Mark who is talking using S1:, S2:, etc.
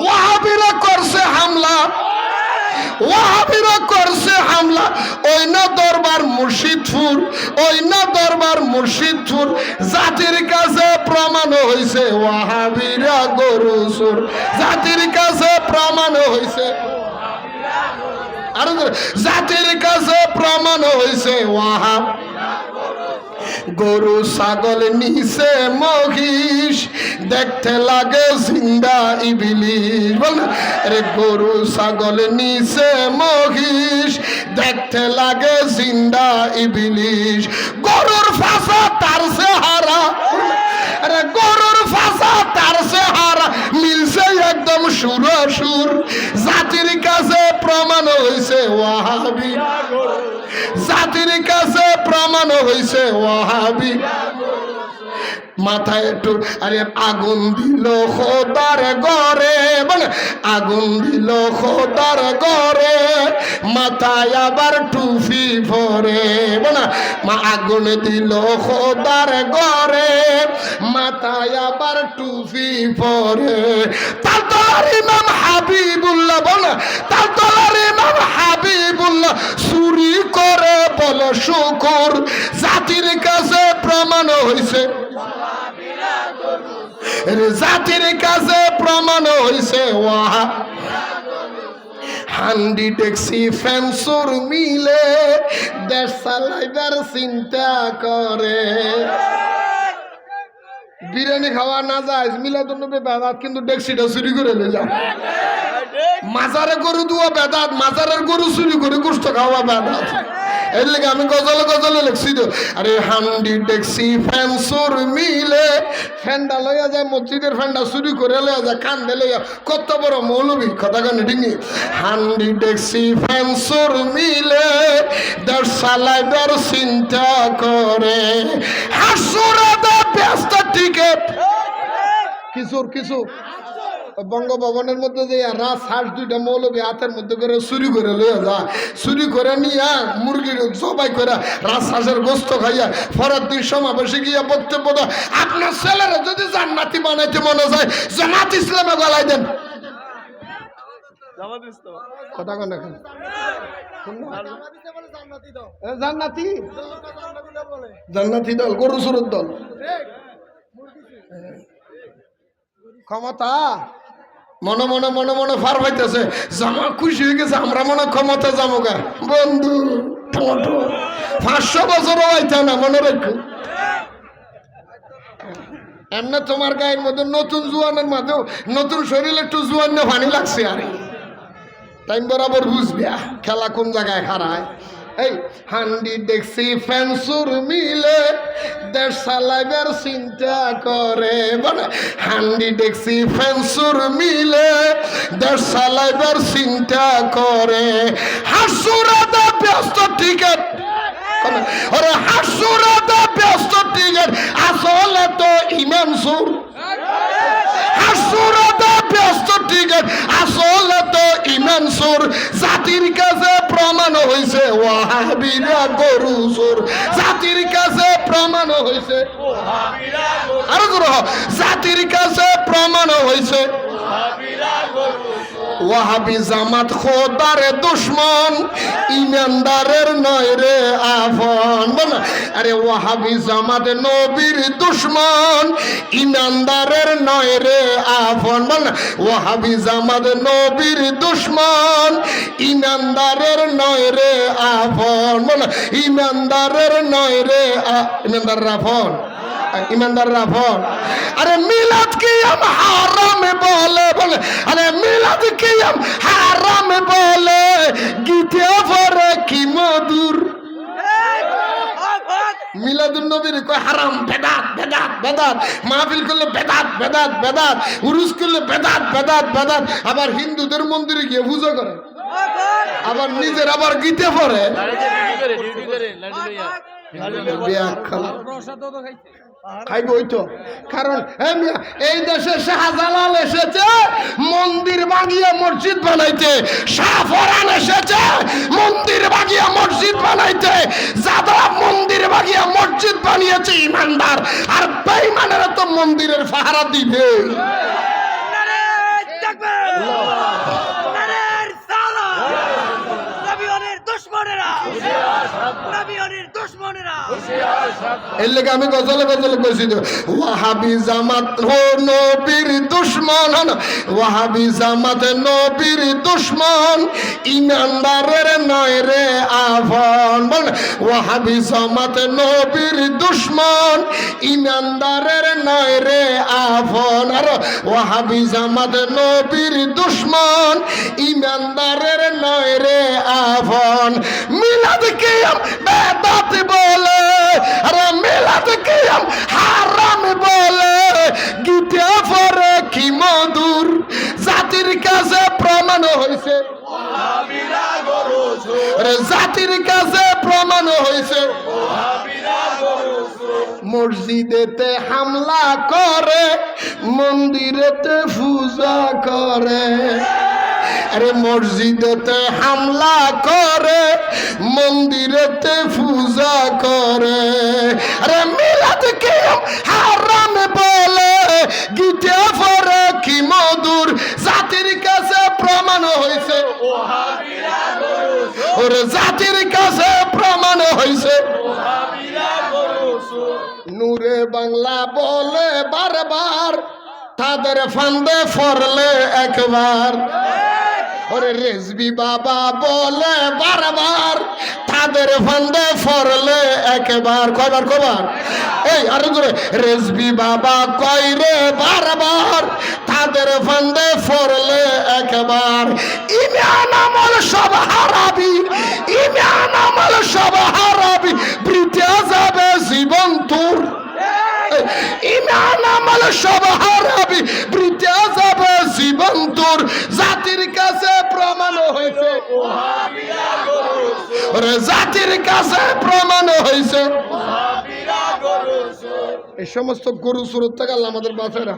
S1: ওয়াহাবিরা করছে হামলা। ওয়াহাবিরা করছে হামলা। ওই না দরবার মুর্শিদপুর, ওই না দরবার মুর্শিদপুর। জাতির কাছে প্রমাণ হইছে ওয়াহাবিরা গরু সুর জাতির কাছে প্রমাণ হইছে আরও জাতির কাছে প্রমাণ হইছে ওয়াহাব গরু। ছাগল নিচে মহিষ দেখতে লাগে জিন্দা ইবিলিশ। বল? আরে গরু, ছাগল, নিচে মহিষ। দেখতে লাগে জিন্দা ইবিলিশ। গরুর ফাঁসা তার সে হারা আরে গরুর ফাঁসা তার সে হারা মিলছে একদম সুর সুর। জাতির কাছে প্রমাণ হয়েছে ওয়াহাবি। জাতির কাছে প্রমাণ হয়েছে ওয়াহাবি। মাথায় একটু, আরে আগুন দিল খোদার গরে বলে, আগুন দিল খোদার গরে মাথায় আবার টুফি ভরে, বলে, মা, আগুন দিল খোদার গরে মাথায় আবার টুফি ভরে। তার তলার ইমাম হাবিবুল্লাহ, বলে, তার তলার ইমাম হাবিবুল্লাহ চুরি করে, বলে, শুকুর, জাতির কাছে প্রমাণ হয়েছে জাতির কাছে প্রমাণ হয়েছে ওয়াহা। হান্ডি ট্যাক্সি, ফ্যান্সুর মিলে দেশ চিন্তা করে। বিরিয়ানি খাওয়া না যায়, মিলাদুন নবী বেদাত কিন্তু ট্যাক্সিটা চুরি করে লে যাও। মাজারে গরু দুয়া বেদাত, মাজারের গরু চুরি করে গোস্ত খাওয়া বেদাত। এর লেগে আমি গজলে গজলে লিখছি তো। আরে হান্ডি ট্যাক্সি ফ্যান্সুর মিলে ফ্যানটা লইয়া যায় মসজিদের ফ্যানটা চুরি করে লইয়া যায় কান্দে লইয়া। কত বড় মৌলবী কথা কান ডিঙি হান্ডি ট্যাক্সি ফ্যান্সুর মিলে দেড় সালাইবার চিন্তা করে। হাসুরাদা ব্যস্ত টিকেট। কিশোর কিশোর। বঙ্গভবনের মধ্যে যে রাত হাঁস দুইটা মৌলবী হাতের মধ্যে করে চুরি করে লইয়া যা চুরি করে নিয়া মুরগির জবাই করে রাত হাঁসের গোস্ত খাইয়া ফরার দিন সমাবেশে গিয়া বক্তব্য দেয়। আপনার ছেলেরা যদি জান্নাতি বানাইতে মনে যায় জামাত ইসলামে গলায় দেন। কথা কন এখন। জান্নাতি? জান্নাতি দল গরু সুরত দল। ক্ষমতা? মনে মনে মনে মনে ফার পাইতেছে। জামা খুশি হয়ে গেছে, আমরা মনে ক্ষমতা যাব গা। বন্ধু পাঁচশো বছরও আইতা না, মনে রেখো। এমনি তোমার গায়ের মধ্যে নতুন জুয়ানের মাঝেও নতুন শরীরে একটু জুয়ান না পানি লাগছে আরে। টাইম বরাবর বুঝবে, খেলা কোন জায়গায় হারায়। এই হান্ডি দেখছি ফ্যানসুর মিলে দেশ সালাইবার চিন্তা করে। মানে হান্ডি দেখছি ফ্যানসুর মিলে দেশ সালাইবার চিন্তা করে। হাসুরাদা ব্যস্ত টিকেট ওরে হাসুরাদা ব্যস্ত টিকেট আসলে তো ইমান সুর হাসুরাদা ব্যস্ত টিকেট আসলে তো ইমান সুর জাতির কাছে প্রমাণ হয়েছে ওয়াহাবিরা গরু সুর জাতির কাছে প্রমাণ হয়েছে আরও। জাতির কাছে প্রমাণ হয়েছে ওয়াহাবি জামাত খোদারে দুশ্মন, ইমানদারের নয় রে আফন। বল আরে ওয়াহাবি জামাত নবীর দুশ্মন, ইমানদারের নয় রে আফন। বল ওয়াহাবি জামাত নবীর দুশ্মন, ইমানদারের নয় রে আফন। বল ইমানদারের নয় রে ইমানদার রাফন ইমানদার রাফন আরে মিলাদ কি আম হারাম বলে বলে আরে মিলাদ কি আম হারাম বলে গীতে পরে কি মধুর মিলাদুন নবীর কয় হারাম বেদাত বেদাত বেদাত মাহফিল করলে বেদাত বেদাত বেদাত উরুস করলে বেদাত বেদাত বেদাত আবার হিন্দুদের মন্দিরে গিয়ে পুজো করে আবার নিজের আবার গীতে পড়ে খাইব ওই তো কারণ এই দেশে শাহজালাল এসেছে, মন্দির বাগিয়ে মসজিদ বানাইতে। শাহফরান এসেছে, মন্দির বাগিয়ে মসজিদ বানাইতে। যারা মন্দির বাগিয়ে মসজিদ বানিয়েছে, ইমানদার। আর বেঈমানেরা তো মন্দিরের ফাহারা দিবে।
S2: নারের দুশ্মনেরা। নবীনের দুশ্মনেরা
S1: এর লেগে আমি গজলে গজলে কইছি তো ওয়াহাবি জামাত হো নবীর দুশ্মন হন ওয়াহাবি জামাত নবীর দুশ্মন ইমানদারের নয় রে আফন বল। না, ওয়াহাবি জামাত নবীর দুশ্মন ইমানদারের নয় রে আফন আর ওয়াহাবি জামাত নবীর দুশ্মন ইমানদারের নয় রে আফন। মিলাদ কিয়াম বেদাত বলে আরে মিলাদ কিয়াম হারাম বলে। গীতা পরে কি মধুর জাতির কাছে প্রমাণ হয়েছে জাতির কাছে প্রমাণ হয়েছে মসজিদেতে হামলা করে, মন্দিরেতে পূজা করে। আরে মসজিদেতে হামলা করে, মন্দিরেতে পূজা করে। আরে মিলাদ কে হারাম বলে গীতা পরে কি মধুর জাতির কাছে প্রমাণ হয়েছে ওরে জাতির কাছে প্রমাণ হয়েছে নূরে বাংলা বলে বারবার, তাদের ফান্দে ফরলে একবার। ওরে রেজবি বাবা বলে বারবার, তাদের ফান্দে ফরলে একবার। কয়বার কবার এই, আরও জোরে। রেজবি বাবা কয় রে বারবার, তাদের ফান্দে ফরলে একবার। ইমান আমল সব হারাবি ইমান আমল সব হারাবি। বৃতে যাবে জীবন তোর আমল সব হারাবি বৃতে যাবে জীবন তোর জাতির কাছে প্রমাণ হয়েছে জাতির কাছে প্রমাণ হয়েছে এই সমস্ত গরু সুরত থেকে আল্লাহ আমাদের বাঁচারা